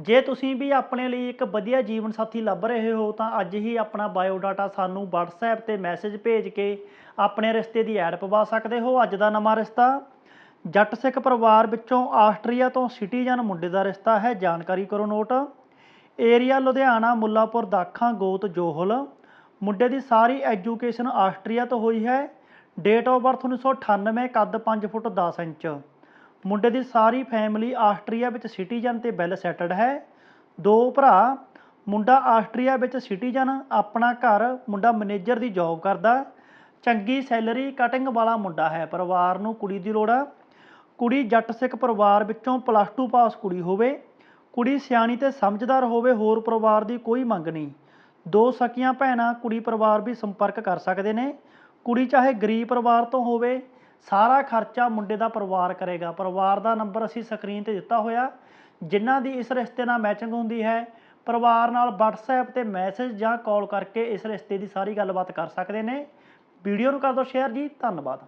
ਜੇ ਤੁਸੀਂ ਵੀ ਆਪਣੇ ਲਈ ਇੱਕ ਵਧੀਆ ਜੀਵਨ ਸਾਥੀ ਲੱਭ ਰਹੇ ਹੋ, ਤਾਂ ਅੱਜ ਹੀ ਆਪਣਾ ਬਾਇਓਡਾਟਾ ਸਾਨੂੰ WhatsApp ਤੇ ਮੈਸੇਜ ਭੇਜ ਕੇ ਆਪਣੇ ਰਿਸ਼ਤੇ ਦੀ ਐਡ ਪਵਾ ਸਕਦੇ ਹੋ। ਅੱਜ ਦਾ ਨਵਾਂ ਰਿਸ਼ਤਾ ਜੱਟ ਸਿੱਖ ਪਰਿਵਾਰ ਵਿੱਚੋਂ ਆਸਟਰੀਆ ਤੋਂ ਸਿਟੀਜ਼ਨ ਮੁੰਡੇ ਦਾ ਰਿਸ਼ਤਾ ਹੈ। ਜਾਣਕਾਰੀ ਕਰੋ ਨੋਟ। ਏਰੀਆ ਲੁਧਿਆਣਾ, ਮੁੱਲਾਪੁਰ, ਦਾਖਾਂ, ਗੋਤ, ਜੋਹਲ। ਮੁੰਡੇ ਦੀ ਸਾਰੀ ਐਜੂਕੇਸ਼ਨ ਆਸਟਰੀਆ ਤੋਂ ਹੋਈ ਹੈ। ਡੇਟ ਆਫ ਬਰਥ 1998 ਕੱਦ 5 ਫੁੱਟ 10 ਇੰਚ। ਮੁੰਡੇ ਦੀ ਸਾਰੀ ਫੈਮਿਲੀ ਆਸਟਰੀਆ ਵਿੱਚ ਸਿਟੀਜ਼ਨ ਤੇ ਵੈਲ ਸੈਟਲਡ ਹੈ। ਦੋ ਭਰਾ, ਮੁੰਡਾ ਆਸਟਰੀਆ ਵਿੱਚ ਸਿਟੀਜ਼ਨ ਆਪਣਾ ਘਰ, ਮੁੰਡਾ ਮੈਨੇਜਰ ਦੀ ਜੌਬ ਕਰਦਾ। ਚੰਗੀ ਸੈਲਰੀ ਕਟਿੰਗ ਵਾਲਾ ਮੁੰਡਾ ਹੈ, ਪਰਿਵਾਰ ਨੂੰ ਕੁੜੀ ਦੀ ਲੋੜ ਆ। ਕੁੜੀ ਜੱਟ ਸਿੱਖ ਪਰਿਵਾਰ ਵਿੱਚੋਂ ਪਲੱਸ 2 ਪਾਸ ਕੁੜੀ ਹੋਵੇ। ਕੁੜੀ ਸਿਆਣੀ ਤੇ ਸਮਝਦਾਰ ਹੋਵੇ, ਹੋਰ ਪਰਿਵਾਰ ਦੀ ਕੋਈ ਮੰਗ ਨਹੀਂ। ਦੋ ਸਕੀਆਂ ਭੈਣਾਂ ਕੁੜੀ ਪਰਿਵਾਰ ਵੀ ਸੰਪਰਕ ਕਰ ਸਕਦੇ ਨੇ। ਕੁੜੀ ਚਾਹੇ ਗਰੀਬ ਪਰਿਵਾਰ ਤੋਂ ਹੋਵੇ ਸਾਰਾ ਖਰਚਾ ਮੁੰਡੇ ਦਾ ਪਰਿਵਾਰ ਕਰੇਗਾ। ਪਰਿਵਾਰ ਦਾ ਨੰਬਰ ਅਸੀਂ ਸਕਰੀਨ ਤੇ ਦਿੱਤਾ ਹੋਇਆ। ਜਿਨ੍ਹਾਂ ਦੀ ਇਸ ਰਿਸ਼ਤੇ ਨਾਲ ਮੈਚਿੰਗ ਹੁੰਦੀ ਹੈ, ਪਰਿਵਾਰ ਨਾਲ WhatsApp ਤੇ ਮੈਸੇਜ ਜਾਂ ਕਾਲ ਕਰਕੇ ਇਸ ਰਿਸ਼ਤੇ ਦੀ ਸਾਰੀ ਗੱਲਬਾਤ ਕਰ ਸਕਦੇ ਨੇ। ਵੀਡੀਓ ਨੂੰ ਕਰ ਦਿਓ ਸ਼ੇਅਰ ਜੀ, ਧੰਨਵਾਦ।